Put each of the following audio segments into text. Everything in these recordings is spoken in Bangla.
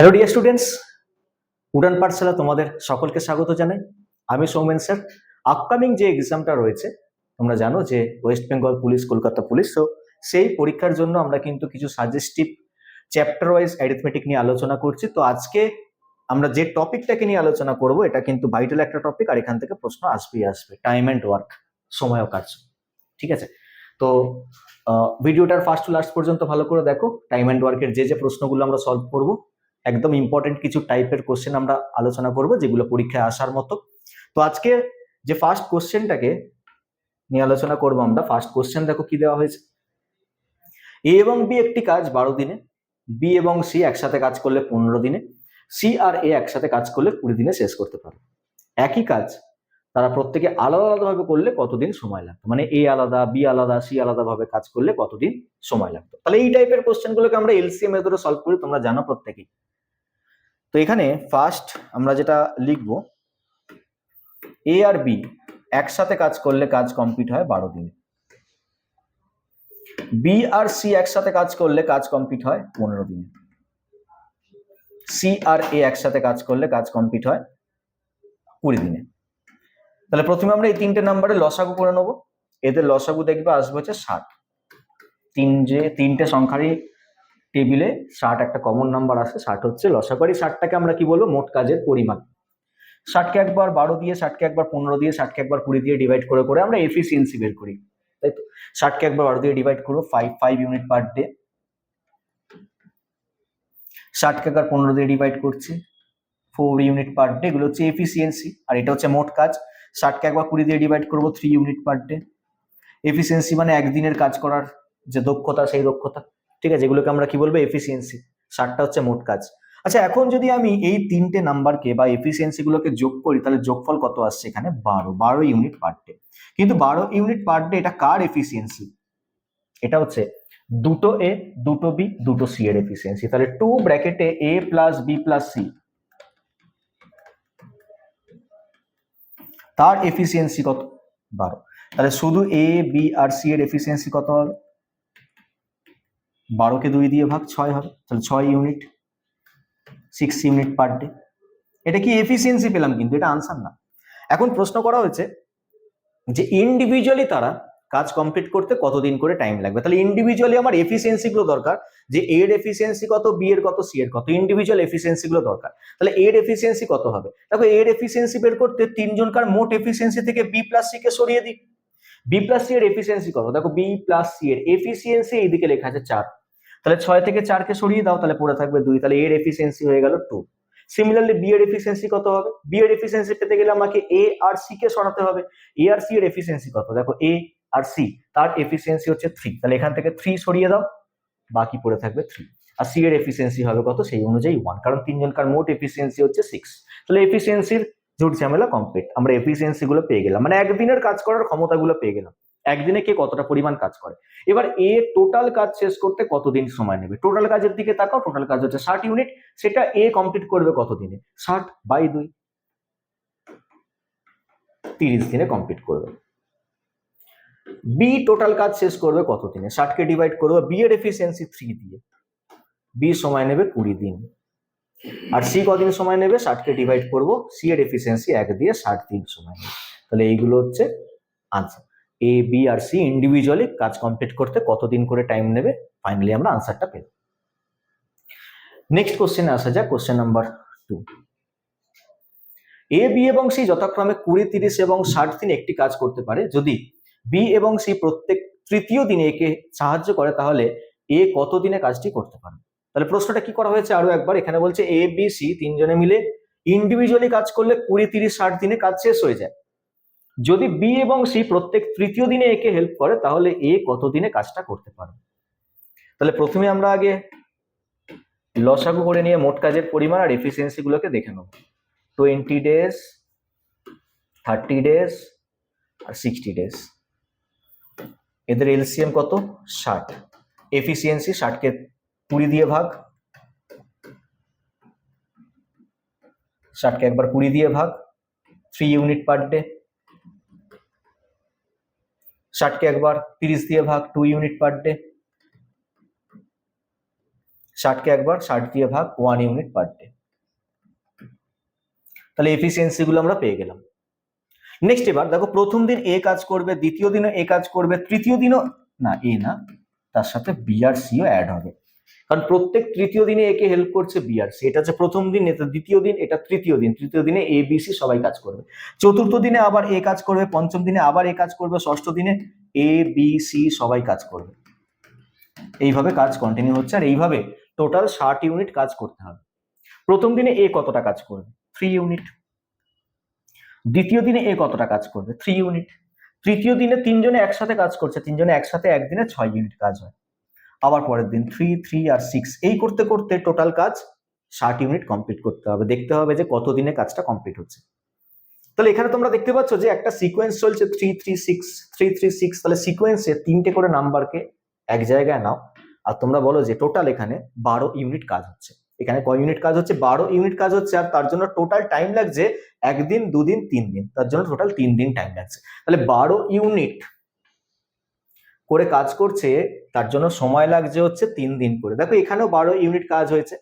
হ্যালো ডিয়ার স্টুডেন্টস উড়ান পাঠশালা তোমাদের সকলকে স্বাগত জানাই। আমি সৌমেন স্যার। আপকামিং যে এক্সামটা রয়েছে, তোমরা জানো যে West Bengal police Kolkata police তো সেই পরীক্ষার জন্য আমরা কিন্তু কিছু সাজেস্টিভ চ্যাপ্টার ওয়াইজ অ্যারিথমেটিক নিয়ে আলোচনা করছি। তো আজকে আমরা যে টপিকটাকে নিয়ে আলোচনা করব, এটা কিন্তু ভাইটাল একটা টপিক আর এখান থেকে প্রশ্ন আসবেই আসবে। টাইম অ্যান্ড ওয়ার্ক সময় কাজ। ঠিক আছে? তো ভিডিওটার ফার্স্ট টু লাস্ট পর্যন্ত ভালো করে দেখো। টাইম অ্যান্ড ওয়ার্কের যে যে প্রশ্নগুলো আমরা সলভ করব একদম ইম্পর্টেন্ট কিছু টাইপের কোশ্চেন আমরা আলোচনা করব, যেগুলো পরীক্ষায় আসার মতো। তো আজকে যে ফার্স্ট কোশ্চেনটাকে নিয়ে আলোচনা করব আমরা ফার্স্ট কোশ্চেন দেখো কি দেওয়া হয়েছে? এ এবং বি একটি কাজ বারো দিনে বি এবং সি একসাথে কাজ করলে পনেরো দিনে সি আর এ একসাথে কাজ করলে কুড়ি দিনে শেষ করতে পারে। একই কাজ তারা প্রত্যেকে আলাদা আলাদাভাবে করলে কতদিন সময় লাগতো? মানে এ আলাদা বি আলাদা সি আলাদাভাবে কাজ করলে কতদিন সময় লাগতো? তাহলে এই টাইপের কোশ্চেনগুলোকে আমরা এলসিএম মেথডে সলভ করি, তোমরা জানো প্রত্যেকেই। তো এখানে ফার্স্ট আমরা যেটা লিখব এ আর বি একসাথে কাজ করলে কাজ কমপ্লিট হয় বারো দিনে। বি আর সি একসাথে কাজ করলে কাজ কমপ্লিট হয় পনেরো দিনে। সি আর এ একসাথে কাজ করলে কাজ কমপ্লিট হয় কুড়ি দিনে। তাহলে প্রথমে আমরা এই তিনটে নাম্বারে লসাগু করে নেব। এদের লসাগু দেখবে আসবে হচ্ছে ষাট। তিন যে, তিনটে সংখ্যারই টেবিলে ষাট একটা কমন নাম্বার আছে ষাট হচ্ছে লসাগু। ষাটটাকে আমরা কি বলব? মোট কাজের পরিমাণ। ষাটকে একবার বারো দিয়ে, ষাটকে একবার পনেরো দিয়ে, ষাটকে একবার কুড়ি দিয়ে ডিভাইড করে করে আমরা এফিসিয়েন্সি বের করি। তাই তো? ষাটকে একবার বারো দিয়ে ডিভাইড করব five five unit per day ষাটকে একবার পনেরো দিয়ে ডিভাইড করছি ফোর ইউনিট পার ডে এগুলো হচ্ছে এফিসিয়েন্সি আর এটা হচ্ছে মোট কাজ। ষাটকে একবার কুড়ি দিয়ে ডিভাইড করব three unit per day efficiency মানে একদিনের কাজ করার যে দক্ষতা, সেই দক্ষতা। ঠিক আছে, এগুলোকে আমরা কি বলব? এফিসিয়েন্সি ষাটটা হচ্ছে মোট কাজ। আচ্ছা এখন যদি আমি এই তিনটে নাম্বারকে বা এফিসিয়েন্সি গুলোকে যোগ করি, তাহলে যোগফল কত আসছে এখানে? বারো। বারো ইউনিট পার ডে কিন্তু বারো ইউনিট পার ডে এটা কার এফিসিয়েন্সি এটা হচ্ছে দুটো এ দুটো বি দুটো সি এর এফিসিয়েন্সি তাহলে টু ব্র্যাকেটে A plus B plus C তার এফিসিয়েন্সি কত? বারো। তাহলে শুধু এ বি আর সি এর এফিসিয়েন্সি কত হবে? বারোকে দুই দিয়ে ভাগ ছয় হবে। তাহলে ছয় unit six unit per day এটা কি এফিসিয়েন্সি পেলাম কিন্তু? এটা আনসার না। এখন প্রশ্ন করা হয়েছে যে ইন্ডিভিজুয়ালি তারা কাজ কমপ্লিট করতে কতদিন করে টাইম লাগবে? তাহলে ইন্ডিভিজুয়ালি আমার এফিসিয়েন্সি গুলো দরকার, যে এর এফিসিয়েন্সি কত বি এর কত সি এর কত ইন্ডিভিজুয়াল এফিসিয়েন্সি গুলো দরকার। তাহলে এর এফিসিয়েন্সি কত হবে? দেখো এর এফিসিয়েন্সি বের করতে তিনজনকার মোট এফিসিয়েন্সি থেকে বি প্লাস সি কে সরিয়ে দিই। বি প্লাস সি এর এফিসিয়েন্সি কত? দেখো বি প্লাস সি এর এফিসিয়েন্সি এইদিকে লেখা আছে চার। তাহলে ছয় থেকে চারকে সরিয়ে দাও, তাহলে পড়ে থাকবে দুই। তাহলে এর এফিসিয়েন্সি হয়ে গেল টু সিমিলারলি বি এর এফিসিয়েন্সি কত হবে? বি এর এফিসিয়েন্সি পেতে গেলে আমাকে এ আর সি কে সরাতে হবে। এ আর সি এর এফিসিয়েন্সি কত? দেখো এ আর সি তার এফিসিয়েন্সি হচ্ছে থ্রি তাহলে এখান থেকে থ্রি সরিয়ে দাও, বাকি পড়ে থাকবে থ্রি আর সি এর এফিসিয়েন্সি হবে কত? সেই অনুযায়ী ওয়ান কারণ তিনজনকার মোট এফিসিয়েন্সি হচ্ছে সিক্স তাহলে এফিসিয়েন্সির জুট ঝামেলা কমপ্লিট আমরা এফিসিয়েন্সি গুলো পেয়ে গেলাম। মানে একদিনের কাজ করার ক্ষমতাগুলো পেয়ে গেলাম। একদিনে কে কতটা পরিমাণ কাজ করে? এবার এ টোটাল কাজ শেষ করতে কতদিন সময় নেবে? টোটাল কাজের দিকে তাকাও। টোটাল কাজ হচ্ছে ষাট ইউনিট সেটা এ কমপ্লিট করবে কতদিনে? ষাট বাই দুই। তিরিশ দিনে কমপ্লিট করবে। বি টোটাল কাজ শেষ করবে কত দিনে ষাটকে ডিভাইড করবে বি এর এফিসিয়েন্সি থ্রি দিয়ে। বি সময় নেবে কুড়ি দিন। আর সি কদিন সময় নেবে? ষাটকে ডিভাইড করব সি এর এফিসিয়েন্সি এক দিয়ে ষাট দিন সময় নেবে। তাহলে এইগুলো হচ্ছে আনসার এ বি আর সি ইন্ডিভিজুয়ালি কাজ কমপ্লিট করতে কতদিন করে টাইম নেবে? ফাইনালি আমরা আনসারটা পেলাম নেক্সট কোশ্চেনে আসা যাক question number two A B এবং সি যথাক্রমে কুড়ি, তিরিশ এবং ষাট দিন একটি কাজ করতে পারে। যদি বি এবং সি প্রত্যেক তৃতীয় দিনে একে সাহায্য করে, তাহলে এ কত দিনে কাজটি করতে পারে তাহলে প্রশ্নটা কি করা হয়েছে আরও একবার? এখানে বলছে এ, বি, সি তিনজনে মিলে ইন্ডিভিজুয়ালি কাজ করলে কুড়ি, তিরিশ, ষাট দিনে কাজ শেষ হয়ে যায়। যদি বি এবং সি প্রত্যেক তৃতীয় দিনে একে হেল্প করে, তাহলে এ কত দিনে কাজটা করতে পারে তাহলে প্রথমে আমরা আগে লসাগু করে নিয়ে মোট কাজের পরিমাণ আর এফিসিয়েন্সি গুলোকে দেখে নেব। টোয়েন্টি ডেজ থার্টি ডেজ আর সিক্সটি ডেজ এদের এলসিএম কত? ষাট। এফিসিয়েন্সি ষাটকে কুড়ি দিয়ে ভাগ। ষাটকে একবার কুড়ি দিয়ে ভাগ। Three unit per day. ষাটকে একবার তিরিশ দিয়ে ভাগ, টু ইউনিট পার ডে। ষাটকে একবার ষাট দিয়ে ভাগ, ওয়ান ইউনিট পার ডে। তাহলে এফিসিয়েন্সি গুলো আমরা পেয়ে গেলাম। নেক্সট এবার দেখো প্রথম দিন এ কাজ করবে, দ্বিতীয় দিনও এ কাজ করবে, তৃতীয় দিনও না এ না, তার সাথে বি আর সিও অ্যাড হবে। কারণ প্রত্যেক তৃতীয় দিনে একে হেল্প করছে বি আর সি এটা হচ্ছে প্রথম দিন, এটা দ্বিতীয় দিন, এটা তৃতীয় দিন। তৃতীয় দিনে এ বি সি সবাই কাজ করবে। চতুর্থ দিনে আবার এ কাজ করবে, পঞ্চম দিনে আবার এ কাজ করবে, ষষ্ঠ দিনে এ বি সি সবাই কাজ করবে। এইভাবে কাজ কন্টিনিউ হচ্ছে আর এইভাবে টোটাল ষাট ইউনিট কাজ করতে হবে। প্রথম দিনে এ কতটা কাজ করবে? থ্রি ইউনিট দ্বিতীয় দিনে এ কতটা কাজ করবে? থ্রি ইউনিট তৃতীয় দিনে তিনজনে একসাথে কাজ করছে, তিনজনে একসাথে একদিনে ছয় ইউনিট কাজ হয়। আবার পরের দিন থ্রি থ্রি আর সিক্স এই করতে করতে টোটাল কাজ ষাট ইউনিট কমপ্লিট করতে হবে। দেখতে হবে যে কত দিনে কাজটা কমপ্লিট হচ্ছে। তাহলে এখানে তোমরা দেখতে পাচ্ছ যে একটা সিকোয়েন্স চলছে three three six three three six তাহলে সিকোয়েন্সে তিনটে করে নাম্বারকে এক জায়গায় নাও। আর তোমরা বলো যে টোটাল এখানে বারো ইউনিট কাজ হচ্ছে। এখানে কয় ইউনিট কাজ হচ্ছে, বারো ইউনিট কাজ হচ্ছে, আর তার জন্য টোটাল টাইম লাগছে একদিন, দুদিন, তিন দিন। তার জন্য টোটাল তিন দিন টাইম লাগছে। তাহলে বারো ইউনিট করে কাজ করছে, তার জন্য সময় লাগছে হচ্ছে তিন দিন করে। দেখো এখানেও বারো ইউনিট কাজ হয়েছে।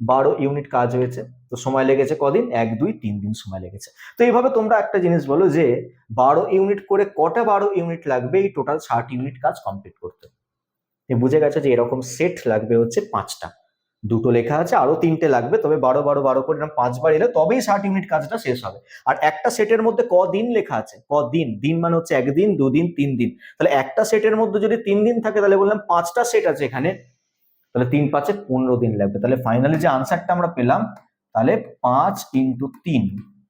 বারো ইউনিট কাজ হয়েছে। তো সময় লেগেছে কদিন? এক, দুই, তিন দিন সময় লেগেছে। তো এইভাবে তোমরা একটা জিনিস বলো যে, বারো ইউনিট করে কটা বারো ইউনিট লাগবে? এই টোটাল ষাট ইউনিট কাজ কমপ্লিট করতে। বুঝে গেছো যে এরকম সেট লাগবে হচ্ছে পাঁচটা। দুটো লেখা আছে, আরও তিনটে লাগবে, তবে বারো বারো বারো করে এরকম পাঁচবার এলে তবেই ষাট ইউনিট কাজটা শেষ হবে। আর একটা সেটের মধ্যে কদিন লেখা আছে, কদিন, দিন মানে হচ্ছে একদিন, দুদিন, তিন দিন। তাহলে একটা সেটের মধ্যে যদি তিন দিন থাকে, তাহলে বললাম পাঁচটা সেট আছে এখানে, তাহলে তিন পাঁচে পনেরো দিন লাগবে। তাহলে ফাইনালি যে আনসারটা আমরা পেলাম, তাহলে পাঁচ ইন্টু তিন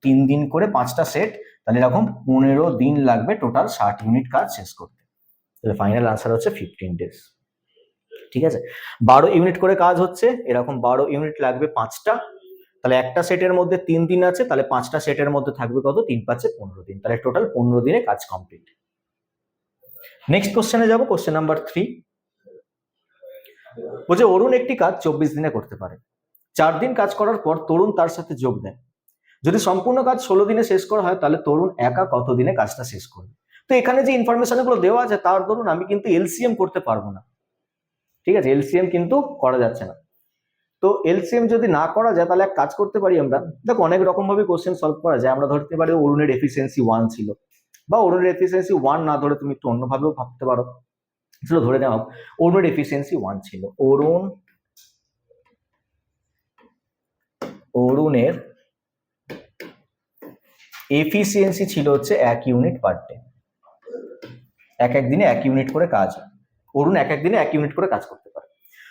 তিন দিন করে পাঁচটা সেট, তাহলে এরকম পনেরো দিন লাগবে টোটাল ষাট ইউনিট কাজ শেষ করতে। তাহলে ফাইনাল আনসার হচ্ছে ফিফটিন ডেজ ঠিক আছে? বারো ইউনিট করে কাজ হচ্ছে, এরকম বারো ইউনিট লাগবে পাঁচটা। তাহলে একটা সেটের মধ্যে তিন দিন আছে, তাহলে পাঁচটা সেটের মধ্যে থাকবে কত? তিন পাঁচে পনেরো দিন। তাহলে টোটাল পনেরো দিনে কাজ কমপ্লিট নেক্সট কোশ্চেনে যাব কোশ্চেন নাম্বার থ্রি বলছে, অরুণ একটি কাজ চব্বিশ দিনে করতে পারে। চার দিন কাজ করার পর তরুণ তার সাথে যোগ দেয় যদি সম্পূর্ণ কাজ ষোলো দিনে শেষ করা হয়, তাহলে তরুণ একা কত দিনে কাজটা শেষ করবে? তো এখানে যে ইনফরমেশনগুলো দেওয়া আছে, তার ধরুন আমি কিন্তু এলসিএম করতে পারব না। ঠিক আছে? এলসিএম কিন্তু করা যাচ্ছে না। তো এলসিএম যদি না করা যায়, তাহলে এক কাজ করতে পারি আমরা। দেখো, অনেক রকম ভাবে কোশ্চেন সলভ করা যায়। আমরা ধরতে পারি অরুণের এফিসিয়েন্সি ওয়ান ছিল। বা অরুণের এফিসিয়েন্সি ওয়ান না ধরে তুমি একটু অন্যভাবেও ভাবতে পারো। চলো ধরে নেওয়া হোক। অরুণের এফিসিয়েন্সি ওয়ান ছিল। অরুণ, অরুণের এফিসিয়েন্সি ছিল হচ্ছে এক ইউনিট পার ডে এক এক দিনে এক ইউনিট করে কাজ হয়। অরুণ এক একদিনে এক ইউনিট করে কাজ করতে পারে।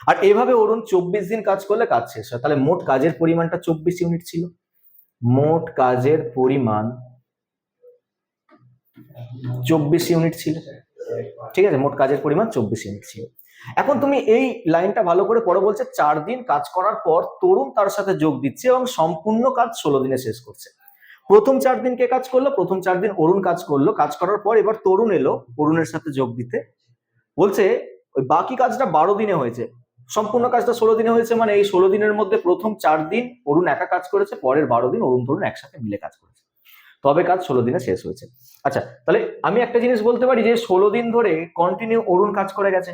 আর এভাবে অরুণ চব্বিশ দিন কাজ করলে কাজ শেষ হয়। তাহলে মোট কাজের পরিমাণটা চব্বিশ ইউনিট ছিল। মোট কাজের পরিমাণ চব্বিশ ইউনিট ছিল। ঠিক আছে? মোট কাজের পরিমাণ চব্বিশ ইউনিট ছিল। এখন তুমি এই লাইনটা ভালো করে পড়ো বলছে, চার দিন কাজ করার পর তরুণ তার সাথে যোগ দিচ্ছে এবং সম্পূর্ণ কাজ ষোলো দিনে শেষ করছে। প্রথম চার দিন কে কাজ করল? প্রথম চার দিন অরুণ কাজ করল। কাজ করার পর এবার তরুণ এলো অরুণের সাথে যোগ দিতে। বলছে, ওই বাকি কাজটা বারো দিনে হয়েছে। সম্পূর্ণ কাজটা ষোলো দিনে হয়েছে মানে এই ষোলো দিনের মধ্যে প্রথম চার দিন অরুণ একা কাজ করেছে, পরের বারো দিন অরুণ তরুণ একসাথে মিলে কাজ করেছে। তবে কাজ ষোলো দিনে শেষ হয়েছে। আচ্ছা তাহলে আমি একটা জিনিস বলতে পারি যে ষোলো দিন ধরে কন্টিনিউ অরুণ কাজ করে গেছে।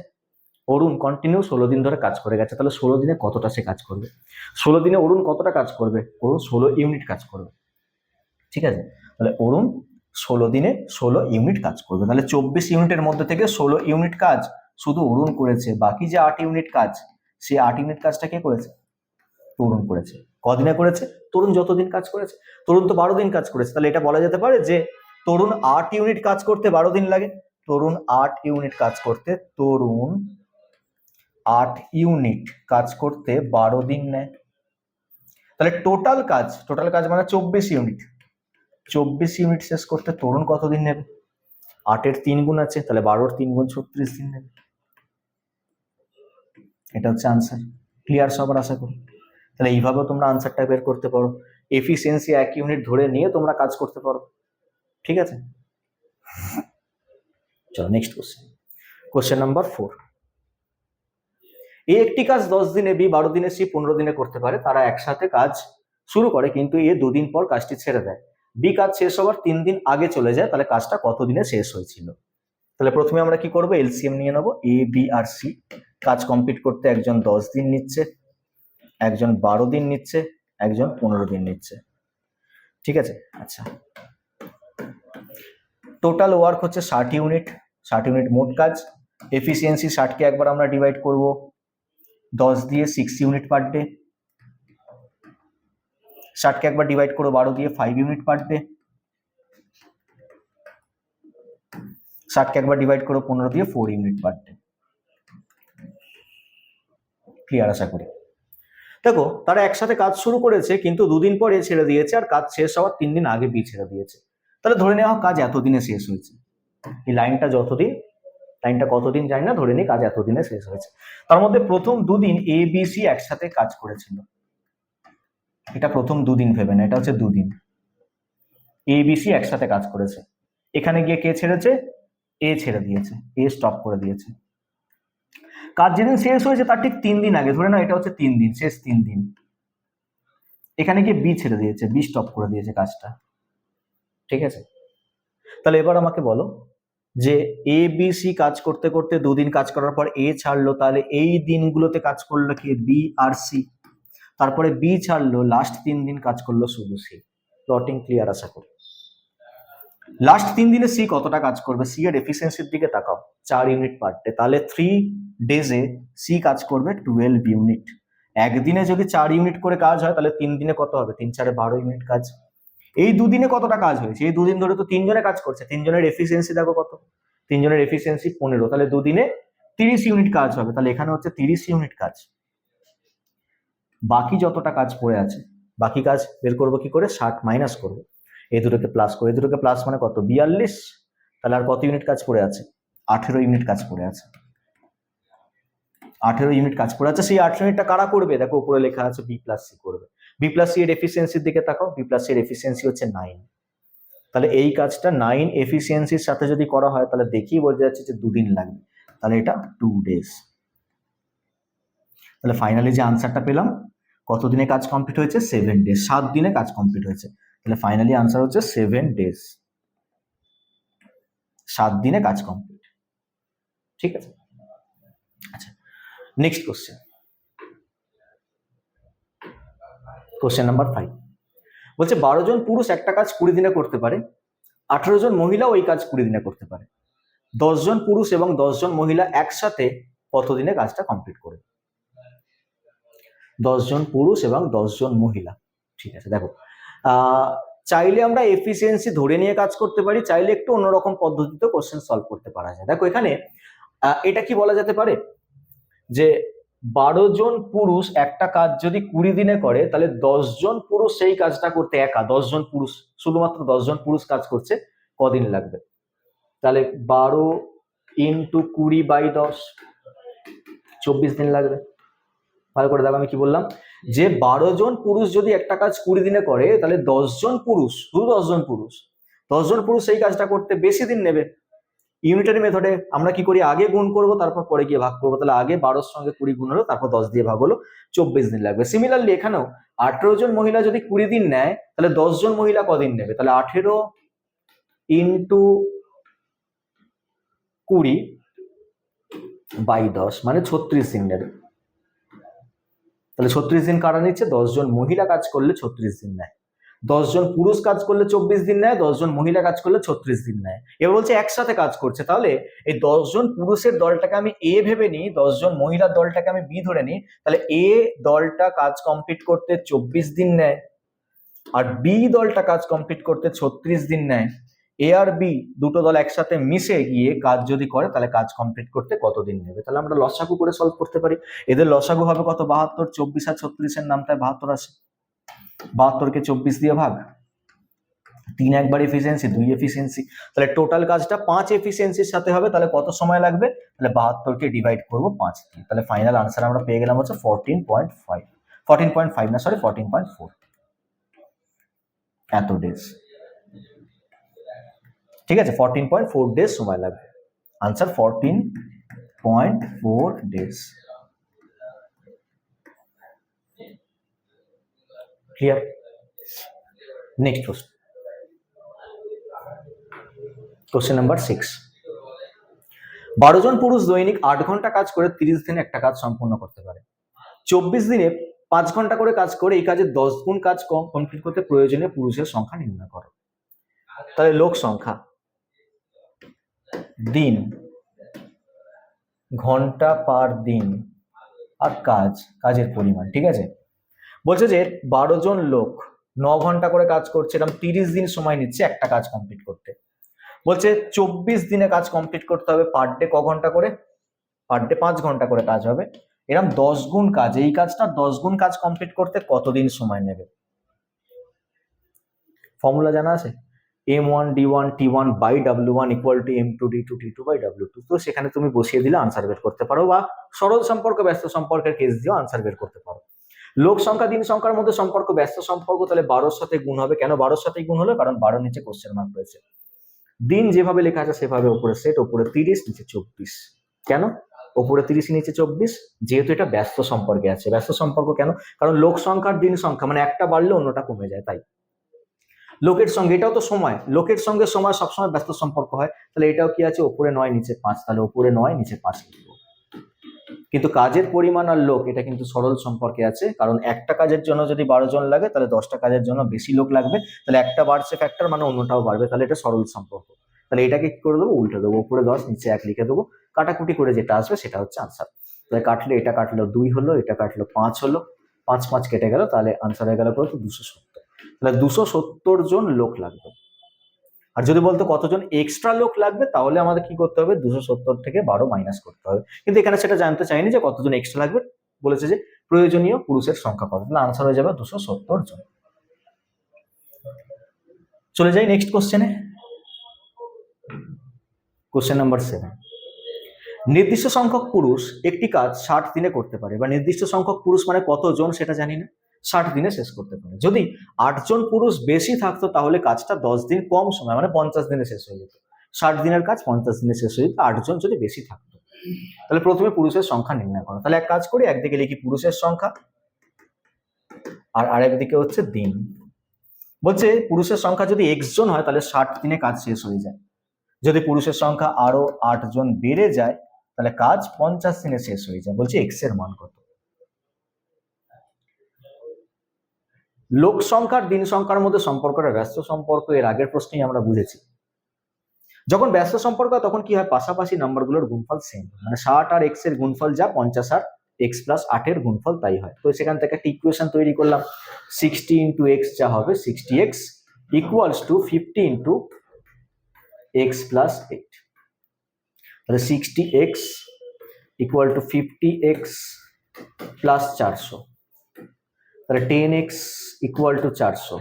অরুণ কন্টিনিউ ষোলো দিন ধরে কাজ করে গেছে, তাহলে ষোলো দিনে কতটা সে কাজ করবে? ষোলো দিনে অরুণ কতটা কাজ করবে? অরুণ ষোলো ইউনিট কাজ করবে। ঠিক আছে? তাহলে অরুণ ষোলো দিনে ষোলো ইউনিট কাজ করবে। তাহলে চব্বিশ ইউনিটের মধ্যে থেকে ষোলো ইউনিট কাজ শুধু অরুণ করেছে। বাকি যে আট ইউনিট কাজ সেই আট ইউনিট কাজটা কে করেছে? তরুণ করেছে। কদিনে করেছে? তরুণ যতদিন কাজ করেছে? তরুণ তো বারো দিন কাজ করেছে। তাহলে এটা বলা যেতে পারে যে তরুণ আট ইউনিট কাজ করতে বারো দিন লাগে। তরুণ আট ইউনিট কাজ করতে তরুণ আট ইউনিট কাজ করতে বারো দিন নেয়। তাহলে টোটাল কাজ টোটাল কাজ মানে চব্বিশ ইউনিট চব্বিশ ইউনিট শেষ করতে তরুণ কতদিন নেবে? আটের তিন গুণ আছে, তাহলে বারোর তিন গুণ ছত্রিশ দিন নেবে। এটা হচ্ছে আনসার ক্লিয়ার সবার আশা করি। তাহলে এইভাবেও তোমরা আনসারটা বের করতে পারো। এফিসিয়েন্সি এক ইউনিট ধরে নিয়ে তোমরা কাজ করতে পারো। ঠিক আছে? চলো next question question number four A একটি কাজ দশ দিনে বি, বারো দিনে সি, পনেরো দিনে করতে পারে। তারা একসাথে কাজ শুরু করে, কিন্তু এ দুদিন পর কাজটি ছেড়ে দেয়। বি কাজ শেষ হওয়ার তিন দিন আগে চলে যায়, তাহলে কাজটা কত দিনে শেষ হয়েছিল? তাহলে প্রথমে আমরা কি করব? এলসিএম নিয়ে নেব, এ, বি, আর, সি। কাজ কমপ্লিট করতে একজন দশ দিন নিচ্ছে, একজন বারো দিন নিচ্ছে, একজন পনেরো দিন নিচ্ছে। ঠিক আছে? আচ্ছা। টোটাল ওয়ার্ক হচ্ছে ষাট ইউনিট ষাট ইউনিট মোট কাজ। এফিসিয়েন্সি ষাটকে একবার আমরা ডিভাইড করব। দশ দিয়ে সিক্স ইউনিট পার ডে ষাটকে একবার ডিভাইড করো বারো দিয়ে ফাইভ ইউনিট পার ডে ষাটকে একবার ডিভাইড করো পনেরো দিয়ে ফোর ইউনিট পার ক্লিয়ার আশা করি। দেখো, তারা একসাথে কাজ শুরু করেছে, কিন্তু দুদিন পরে ছেড়ে দিয়েছে আর কাজ শেষ হওয়ার তিন দিন আগে বি ছেড়ে দিয়েছে। তাহলে ধরে নেওয়া কাজ এতদিনে শেষ হয়েছে। এই লাইনটা যতদিন লাইনটা কতদিন জানি না, ধরে নিই কাজ এতদিনে শেষ হয়েছে। তার মধ্যে প্রথম দুদিন এ বি সি একসাথে কাজ করেছিল। এটা প্রথম দুদিন ভেবে না, এটা হচ্ছে দুদিন। এ বি সি একসাথে কাজ করেছে। এখানে গিয়ে কে ছেড়েছে? এ ছেড়ে দিয়েছে। এ স্টপ করে দিয়েছে। কাজ যেদিন শেষ হয়েছে, তার ঠিক তিন দিন আগে। ধরে না এটা হচ্ছে তিন দিন, শেষ তিন দিন। এখানে গিয়ে বি ছেড়ে দিয়েছে বি স্টপ করে দিয়েছে কাজটা। ঠিক আছে? তাহলে এবার আমাকে বলো যে এ বি সি কাজ করতে করতে দুদিন কাজ করার পর এ ছাড়লো, তাহলে এই দিনগুলোতে কাজ করল কি বি আর সি তারপরে বি ছাড়লো লাস্ট তিন দিন কাজ করল শুধু সি প্লটিং ক্লিয়ার আশা করি। লাস্ট তিন দিনে সি কতটা কাজ করবে? সি এর এফিসিয়েন্সির দিকে তাকাও। চার ইউনিট পার ডে তাহলে থ্রি ডেজে সি কাজ করবে টুয়েলভ ইউনিট একদিনে যদি চার ইউনিট করে কাজ হয়, তাহলে তিন দিনে কত হবে? তিন চারে বারো ইউনিট কাজ। এই দুদিনে কতটা কাজ হয়েছে? এই দুদিন ধরে তো তিনজনে কাজ করছে। তিনজনের এফিসিয়েন্সি দেখো কত? তিনজনের এফিসিয়েন্সি পনেরো। তাহলে দুদিনে তিরিশ ইউনিট কাজ হবে। তাহলে এখানে হচ্ছে তিরিশ ইউনিট কাজ। বাকি যতটা কাজ পড়ে আছে, বাকি কাজ বের করব কি করে? ষাট মাইনাস করব। এই দুটোকে প্লাস করে এই দুটোকে প্লাস মানে কত? বিয়াল্লিশ? তাহলে আর কত ইউনিট কাজ পড়ে আছে? আঠেরো ইউনিট কাজ পড়ে আছে। আঠেরো ইউনিট কাজ পড়ে আছে, সেই আঠেরো ইউনিটটা কারা করবে? দেখো উপরে লেখা আছে বি প্লাস সি করবে। বি প্লাস সি এর এফিসিয়েন্সির দিকে তাকাও বি প্লাস সি এর এফিসিয়েন্সি হচ্ছে নাইন তাহলে এই কাজটা নাইন এফিসিয়েন্সির সাথে যদি করা হয়, তাহলে দেখেই বোঝা যাচ্ছে যে দুদিন লাগবে। তাহলে এটা টু ডেজ তাহলে ফাইনালি যে আনসারটা পেলাম কত দিনে কাজ কমপ্লিট হয়েছে? সেভেন ডেজ সাত দিনে কাজ কমপ্লিট হয়েছে। তাহলে ফাইনালি আনসার হচ্ছে সেভেন ডেজ সাত দিনে কাজ কমপ্লিট ঠিক আছে? আচ্ছা next question question number five বলছে, বারো জন পুরুষ একটা কাজ কুড়ি দিনে করতে পারে। আঠারো জন মহিলা ওই কাজ কুড়ি দিনে করতে পারে। দশ জন পুরুষ এবং দশ জন মহিলা একসাথে কত দিনে কাজটা কমপ্লিট করবে? দশ জন পুরুষ এবং দশ জন মহিলা। ঠিক আছে, দেখো। চাইলে আমরা এফিসিয়েন্সি ধরে নিয়ে কাজ করতে পারি, চাইলে একটু অন্যরকম পদ্ধতিতে কোশ্চেন সলভ করতে পারা যায়। দেখো এখানে এটা কি বলা যেতে পারে? যে বারো জন পুরুষ একটা কাজ যদি কুড়ি দিনে করে, তাহলে দশ জন পুরুষ সেই কাজটা করতে একা। দশ জন পুরুষ, শুধুমাত্র দশ জন পুরুষ কাজ করছে, কদিন লাগবে? তাহলে বারো ইন্টু কুড়ি বাই দশ, চব্বিশ দিন লাগবে। ভালো করে দেখো, আমি কি বললাম? যে বারো জন পুরুষ যদি একটা কাজ কুড়ি দিনে করে, তাহলে দশ জন পুরুষ, শুধু দশজন পুরুষ দশজন পুরুষ সেই কাজটা করতে বেশি দিন নেবে। ইউনিটারি মেথডে আমরা কি করি? আগে গুণ করব, তারপর পরে গিয়ে ভাগ করব। তাহলে আগে বারোর সঙ্গে কুড়ি গুণ হলো, তারপর দশ দিয়ে ভাগ হলো, চব্বিশ দিন লাগবে। সিমিলারলি এখানেও আঠেরো জন মহিলা যদি কুড়ি দিন নেয়, তাহলে জন মহিলা কদিন নেবে? তাহলে আঠেরো ইন্টু কুড়ি বাই দশ মানে ছত্রিশ দিন নেবে তাহলে ছত্রিশ দিন কারা নিচ্ছে? জন মহিলা কাজ করলে ছত্রিশ দিন নেয়। জন পুরুষ কাজ করলে চব্বিশ দিন নেয় জন মহিলা কাজ করলে ছত্রিশ দিন নেয়। এবার বলছে একসাথে কাজ করছে। তাহলে এই জন পুরুষের দলটাকে আমি এ ভেবে নিই জন মহিলার দলটাকে আমি বি ধরে নিই, তাহলে এ দলটা কাজ কমপ্লিট করতে চব্বিশ দিন নেয় আর বি দলটা কাজ কমপ্লিট করতে ছত্রিশ দিন নেয়। এ আর বি দুটো দল একসাথে মিশে গিয়ে কাজ যদি করে, তাহলে কাজ কমপ্লিট করতে কতদিন নেবে? তাহলে আমরা লসাগু করে সলভ করতে পারি। এদের লসাগু হবে কত? বাহাত্তর, চব্বিশ আর ছত্রিশের নামটায় বাহাত্তর আসে। বাহাত্তরকে চব্বিশ দিয়ে ভাগ। তিন একবার এফিসিয়েন্সি দুই এফিসিয়েন্সি তাহলে টোটাল কাজটা পাঁচ এফিসিয়েন্সির সাথে হবে, তাহলে কত সময় লাগবে? তাহলে বাহাত্তরকে ডিভাইড করব পাঁচ দিয়ে। তাহলে ফাইনাল আনসার আমরা পেয়ে গেলাম হচ্ছে fourteen point five fourteen point five না সরি ফোরটিন পয়েন্ট ফোর এত ডেজ ঠিক আছে ফোরটিন পয়েন্ট ফোর ডেজ সময় লাগবে। Answer fourteen point four days clear next question question number six বারো জন পুরুষ দৈনিক আট ঘণ্টা কাজ করে তিরিশ দিনে একটা কাজ সম্পূর্ণ করতে পারে। চব্বিশ দিনে পাঁচ ঘণ্টা করে কাজ করে এই কাজের দশ গুণ কাজ কম কমপ্লিট করতে প্রয়োজনীয় পুরুষের সংখ্যা নির্ণয় করো। তাহলে লোক সংখ্যা। দিন। ঘণ্টা পার দিন আর কাজ, কাজের পরিমাণ, ঠিক আছে? বলছে যে বারো জন লোক ন ঘণ্টা করে কাজ করছে, এরকম তিরিশ দিন সময় নিচ্ছে একটা কাজ কমপ্লিট করতে। বলছে চব্বিশ দিনে কাজ কমপ্লিট করতে হবে পার ডে ক ঘণ্টা করে? পার ডে পাঁচ ঘণ্টা করে কাজ হবে। এরকম দশ গুণ কাজ, এই কাজটা দশ গুণ কাজ কমপ্লিট করতে কতদিন সময় নেবে? ফর্মুলা জানা আছে? M one D one T one by W one equal to M two D two T two by W two তো সেখানে তুমি বসিয়ে দিলে আনসার বের করতে পারো বা সরল সম্পর্ক, ব্যস্ত সম্পর্কের কেস দিয়েও আনসার বের করতে পারো। লোক সংখ্যা, দিন সংখ্যার মধ্যে সম্পর্ক, ব্যস্ত সম্পর্ক তাহলে বারোর সাথে গুণ হবে। কেন বারোর সাথে গুণ হলো? কারণ বারো নিচে কোশ্চেন মার্ক রয়েছে। দিন যেভাবে লেখা আছে সেভাবে উপরে সেট উপরে তিরিশ, নিচে চব্বিশ। কেন? ওপরে তিরিশ, নিচে চব্বিশ। যেহেতু এটা ব্যস্ত সম্পর্কে আছে। ব্যস্ত সম্পর্ক কেন? কারণ লোক সংখ্যার দিন সংখ্যা মানে একটা বাড়লে অন্যটা কমে যায়, তাই। লোকের সঙ্গে, এটাও তো সময়। লোকের সঙ্গে সময় সবসময় ব্যস্ত সম্পর্ক হয়। তাহলে এটাও কি আছে? ওপরে নয়, নিচে পাঁচ। তাহলে ওপরে নয়, নিচে পাঁচ কিন্তু কাজের পরিমাণ আর লোক, এটা কিন্তু সরল সম্পর্কে আছে। কারণ একটা কাজের জন্য যদি বারো জন লাগে, তাহলে দশটা কাজের জন্য বেশি লোক লাগবে। তাহলে একটা বাড়ছে ফ্যাক্টর মানে অন্যটাও বাড়বে। তাহলে এটা সরল সম্পর্ক। তাহলে এটাকে কি করে দেবো? উল্টে দেবো। উপরে দশ, নিচে এক লিখে দেবো। কাটাকুটি করে যেটা আসবে, সেটা হচ্ছে আনসার তাহলে কাটলে এটা কাটলো দুই হলো, এটা কাটলো পাঁচ হলো। পাঁচ পাঁচ কেটে গেল, তাহলে আনসার হয়ে গেল কত? দুশো সত্তর। তাহলে দুশো সত্তর জন লোক লাগবে। আর যদি বলতো কতজন এক্সট্রা লোক লাগবে, তাহলে আমাদের কি করতে হবে? দুশো সত্তর থেকে বারো মাইনাস করতে হবে। কিন্তু এখানে সেটা জানতে চাইনি যে কতজন এক্সট্রা লাগবে। বলেছে যে প্রয়োজনীয় পুরুষের সংখ্যা কত? আনসার হয়ে যাবে দুশো সত্তর জন। চলে যাই নেক্সট কোশ্চেনে কোশ্চেন নাম্বার সেভেন নির্দিষ্ট সংখ্যক পুরুষ একটি কাজ ষাট দিনে করতে পারে। বা নির্দিষ্ট সংখ্যক পুরুষ মানে কতজন সেটা জানি না। ষাট দিনে শেষ করতে পারে। যদি আটজন পুরুষ বেশি থাকতো, তাহলে কাজটা দশ দিন কম সময় মানে পঞ্চাশ দিনে শেষ হয়ে যেত। ষাট দিনের কাজ পঞ্চাশ দিনে শেষ হয়ে যেত, আটজন যদি বেশি থাকতো। তাহলে প্রথমে পুরুষের সংখ্যা নির্ণয় করো। তাহলে এক কাজ করি, একদিকে লিখি পুরুষের সংখ্যা, আর আরেকদিকে হচ্ছে দিন। বলছে পুরুষের সংখ্যা যদি এক্স জন হয়, তাহলে ষাট দিনে কাজ শেষ হয়ে যায়। যদি পুরুষের সংখ্যা আরও আট জন বেড়ে যায়, তাহলে কাজ পঞ্চাশ দিনে শেষ হয়ে যায়। বলছে এক্সের মান কত? লোক সংখ্যার দিন সংখ্যার মধ্যে সম্পর্কটা ব্যস্ত সম্পর্ক, এর আগের প্রশ্নেই আমরা বুঝেছি। যখন ব্যস্ত সম্পর্ক তখন কি হয়? পাশাপাশি নাম্বারগুলোর গুণফল সেম মানে ষাট আর এক্সের গুণফল যা, পঞ্চাশ আর এক্স প্লাস আটের গুণফল তাই হয়। তো সেখান থেকে একটা ইকুয়েশন তৈরি করলাম। সিক্সটি ইন্টু এক্স যা হবে sixty X equals to fifty into X plus eight তাহলে sixty X equal to fifty X plus চারশো। তাহলে টেন এক্স ইকুয়াল টু চারশো।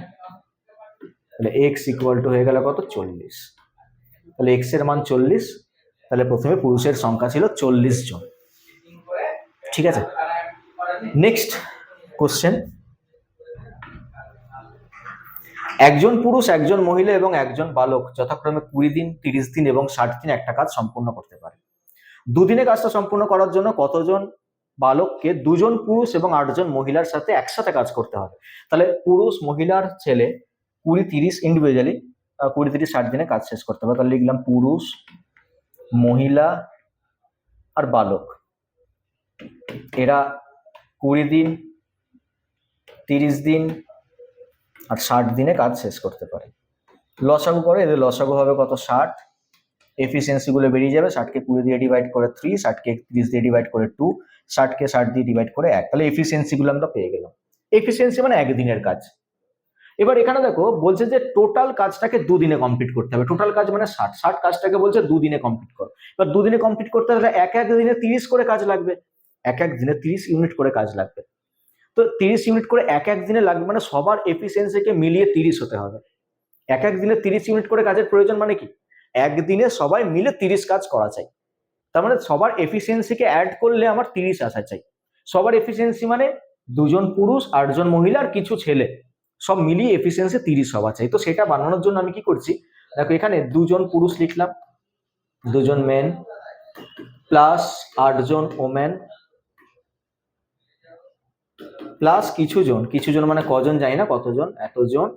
তাহলে এক্স ইকুয়াল টু হয়ে গেল কত? চল্লিশ। তাহলে এক্সের মান চল্লিশ। তাহলে প্রথমে পুরুষের সংখ্যা ছিল চল্লিশ জন। ঠিক আছে? নেক্সট কোশ্চেন একজন পুরুষ, একজন মহিলা এবং একজন বালক যথাক্রমে কুড়ি দিন, তিরিশ দিন এবং ষাট দিন একটা কাজ সম্পূর্ণ করতে পারে। দুদিনে কাজটা সম্পূর্ণ করার জন্য কতজন বালককে দুজন পুরুষ এবং আটজন মহিলার সাথে একসাথে কাজ করতে হবে। তাহলে পুরুষ মহিলার ছেলে কুড়ি তিরিশ ইন্ডিভিজুয়ালি কুড়ি তিরিশ ষাট দিনে কাজ শেষ করতে হবে। তাহলে লিখলাম পুরুষ, মহিলা আর বালক। এরা কুড়ি দিন, তিরিশ দিন আর ষাট দিনে কাজ শেষ করতে পারে। লসাগু করে, এদের লসাগু হবে কত? ষাট। এফিসিয়েন্সি গুলো বেরিয়ে যাবে ষাটকে কুড়ি দিয়ে ডিভাইড করে থ্রি ষাটকে তিরিশ দিয়ে ডিভাইড করে টু ষাটকে ষাট দিয়ে ডিভাইড করে এক। তাহলে এফিসিয়েন্সি গুলো আমরা পেয়ে গেলাম। এফিসিয়েন্সি মানে একদিনের কাজ। এবার এখানে দেখো, বলছে যে টোটাল কাজটাকে দুদিনে কমপ্লিট করতে হবে। টোটাল কাজ মানে ষাট। ষাট কাজটাকে বলছে দুদিনে কমপ্লিট করো। এবার দুদিনে কমপ্লিট করতে হলে এক এক দিনে তিরিশ করে কাজ লাগবে। এক এক দিনে তিরিশ ইউনিট করে কাজ লাগবে। তো তিরিশ ইউনিট করে এক এক দিনে লাগবে মানে সবার এফিসিয়েন্সিকে মিলিয়ে তিরিশ হতে হবে। এক এক দিনে তিরিশ ইউনিট করে কাজের প্রয়োজন মানে কি? একদিনে সবাই মিলে তিরিশ কাজ করা চাই। তার মানে সবার এফিসিয়েন্সিকে অ্যাড করলে আমার তিরিশ আসা চাই। সবার এফিসিয়েন্সি মানে দুজন পুরুষ, আটজন মহিলা আর কিছু ছেলে। সব মিলিয়ে এফিসিয়েন্সি তিরিশ হওয়া চাই। তো সেটা বানানোর জন্য আমি কি করছি? দেখো এখানে দুজন পুরুষ লিখলাম। দুজন মেন প্লাস আটজন ওমেন প্লাস কিছু জন কিছু জন মানে কজন জানি না কতজন? এতজন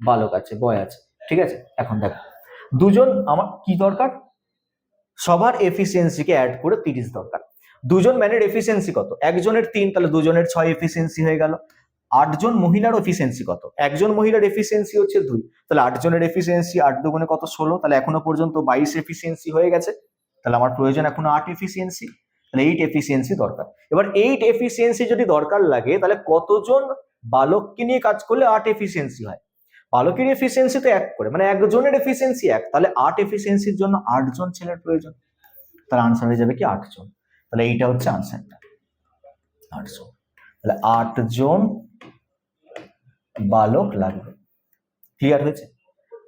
বালক আছে, বয় আছে। ঠিক আছে? এখন দেখো। দুজন আমার কি দরকার? সবার এফিসিয়েন্সিকে অ্যাড করে তিরিশ দরকার। দুজন ম্যানের এফিসিয়েন্সি কত? একজনের তিন, তাহলে দুজনের ছয় এফিসিয়েন্সি হয়ে গেল। আটজন মহিলার এফিসিয়েন্সি কত? একজন মহিলার এফিসিয়েন্সি হচ্ছে দুই। তাহলে আটজনের এফিসিয়েন্সি আট দুগুণে কত ষোলো? তাহলে এখনও পর্যন্ত বাইশ এফিসিয়েন্সি হয়ে গেছে। তাহলে আমার প্রয়োজন এখনও আট এফিসিয়েন্সি তাহলে এইট এফিসিয়েন্সি দরকার। এবার এইট এফিসিয়েন্সি যদি দরকার লাগে, তাহলে কতজন বালককে নিয়ে কাজ করলে আট এফিসিয়েন্সি হয়? বালকের এফিসিয়েন্সি তো এক করে মানে একজনের এফিসিয়েন্সি এক, তাহলে আট এফিসিয়েন্সির জন্য আটজন ছেলের প্রয়োজন? তাহলে আনসার হয়ে যাবে কি আটজন? তাহলে এইটা হচ্ছে আনসারটা আটজন। তাহলে আটজন বালক লাগবে। ক্লিয়ার হয়েছে?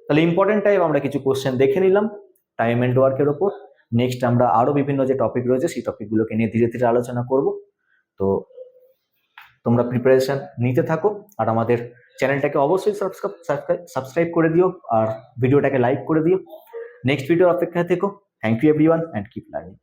তাহলে ইম্পর্টেন্ট টাইপ আমরা কিছু কোশ্চেন দেখে নিলাম টাইম অ্যান্ড ওয়ার্কের ওপর। নেক্সট আমরা আরও বিভিন্ন যে টপিক রয়েছে, সেই টপিকগুলোকে নিয়ে ধীরে ধীরে আলোচনা করব। তো তোমরা প্রিপারেশন নিতে থাকো আর আমাদের চ্যানেলটাকে অবশ্যই সাবস্ক্রাইব সাবস্ক্রাইব করে দিও আর ভিডিওটাকে লাইক করে দিও। নেক্সট ভিডিওর অপেক্ষায় থেকো। Thank you everyone and keep learning